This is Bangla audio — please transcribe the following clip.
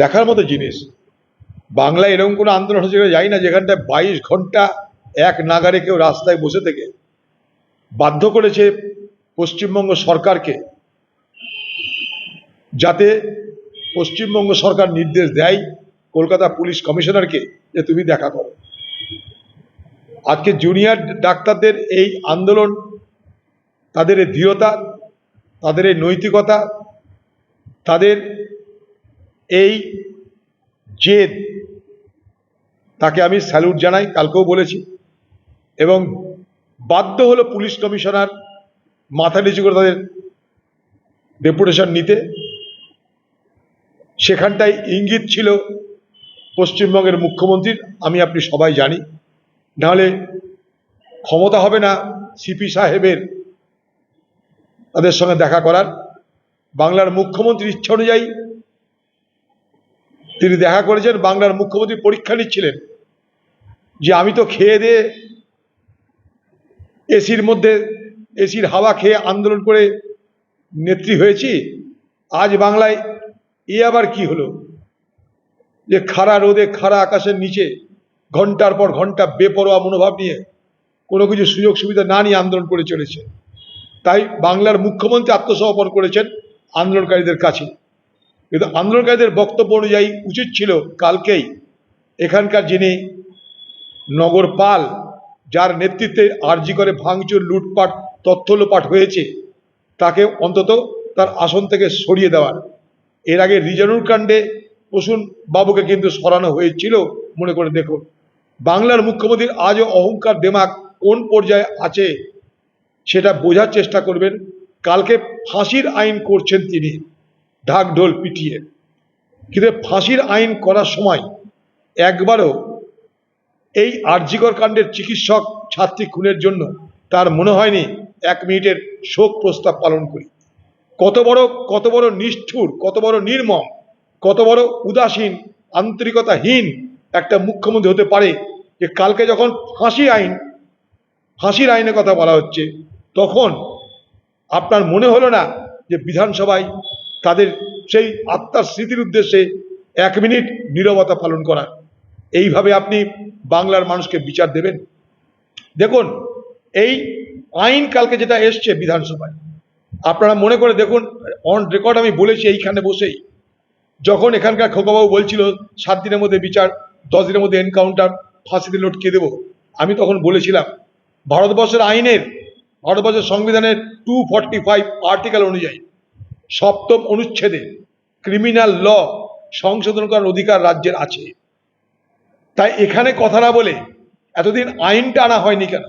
দেখার মতো জিনিস। বাংলায় এরকম কোনো আন্দোলন হচ্ছে জানি না, যেখানটায় বাইশ ঘণ্টা এক নাগারে কেউ রাস্তায় বসে থেকে বাধ্য করেছে পশ্চিমবঙ্গ সরকারকে যাতে পশ্চিমবঙ্গ সরকার নির্দেশ দেয় কলকাতা পুলিশ কমিশনারকে যে তুমি দেখা করো। আজকে জুনিয়র ডাক্তারদের এই আন্দোলন, তাদের এই দৃঢ়তা, তাদের এই নৈতিকতা, তাদের এই জেদ, তাকে আমি স্যালুট জানাই, কালকেও বলেছি। এবং বাধ্য হলো পুলিশ কমিশনার মাথা নিচু করে তাদের ডেপুটেশন নিতে। সেখানটায় ইঙ্গিত ছিল পশ্চিমবঙ্গের মুখ্যমন্ত্রীর, আমি আপনি সবাই জানি। নাহলে ক্ষমতা হবে না সিপি সাহেবের তাদের সঙ্গে দেখা করার। বাংলার মুখ্যমন্ত্রীর ইচ্ছা অনুযায়ী তিনি দেখা করেছেন বাংলার মুখ্যমন্ত্রী পরীক্ষা নিচ্ছিলেন যে আমি তো খেয়ে দিয়ে এসির মধ্যে, এসির হাওয়া খেয়ে আন্দোলন করে নেত্রী হয়েছি, আজ বাংলায় এ আবার কি হলো? যে খাড়া রোদে, খাড়া আকাশের নিচে, ঘণ্টার পর ঘণ্টা বেপরোয়া মনোভাব নিয়ে কোনো কিছু সুযোগ সুবিধা না নিয়ে আন্দোলন করে চলেছে। তাই বাংলার মুখ্যমন্ত্রী আত্মসমর্পণ করেছেন আন্দোলনকারীদের কাছে। কিন্তু আন্দোলনকারীদের বক্তব্য অনুযায়ী উচিত ছিল কালকেই এখানকার যিনি নগরপাল, যার নেতৃত্বে আরজি করে ভাঙচুর, লুটপাট, তথ্য লোপাট হয়েছে, তাকে অন্তত তার আসন থেকে সরিয়ে দেওয়ার। এর আগে রিজানুর কাণ্ডে প্রসূন বাবুকে কিন্তু সরানো হয়েছিল, মনে করে দেখুন। বাংলার মুখ্যমন্ত্রীর আজও অহংকার দেমাক কোন পর্যায়ে আছে সেটা বোঝার চেষ্টা করবেন। কালকে ফাঁসির আইন করছেন তিনি। ঢাক ঢোল পিটিয়ে। কিন্তু ফাঁসির আইন করার সময় একবারও এই আরজিকর কাণ্ডের চিকিৎসক ছাত্রী খুনের জন্য তার মনে হয়নি এক মিনিটের শোক প্রস্তাব পালন করি। কত বড় কত বড় নিষ্ঠুর, কত বড় নির্মম, কত বড় উদাসীন, আন্তরিকতাহীন একটা মুখ্যমন্ত্রী হতে পারে যে কালকে যখন ফাঁসি আইন, ফাঁসির আইনের কথা বলা হচ্ছে, তখন আপনার মনে হলো না যে বিধানসভায় তাদের সেই আত্মার স্মৃতির উদ্দেশ্যে এক মিনিট নীরবতা পালন করা। এইভাবে আপনি বাংলার মানুষকে বিচার দেবেন। দেখুন, এই আইন কালকে যেটা এসছে বিধানসভায়, আপনারা মনে করে দেখুন অন রেকর্ড আমি বলেছি এইখানে বসেই। যখন এখানকার খোকাবাবু বলছিল, সাত দিনের মধ্যে বিচার, দশ দিনের মধ্যে এনকাউন্টার ফাঁসিতে লটকে দেবো, আমি তখন বলেছিলাম, ভারতবর্ষের আইনের, ভারতবর্ষের সংবিধানের টু ফর্টি ফাইভ আর্টিকেল অনুযায়ী সপ্তম অনুচ্ছেদে ক্রিমিনাল ল সংশোধন করার অধিকার রাজ্যের আছে। তাই এখানে কথা না বলে এতদিন আইনটা আনা হয়নি কেন?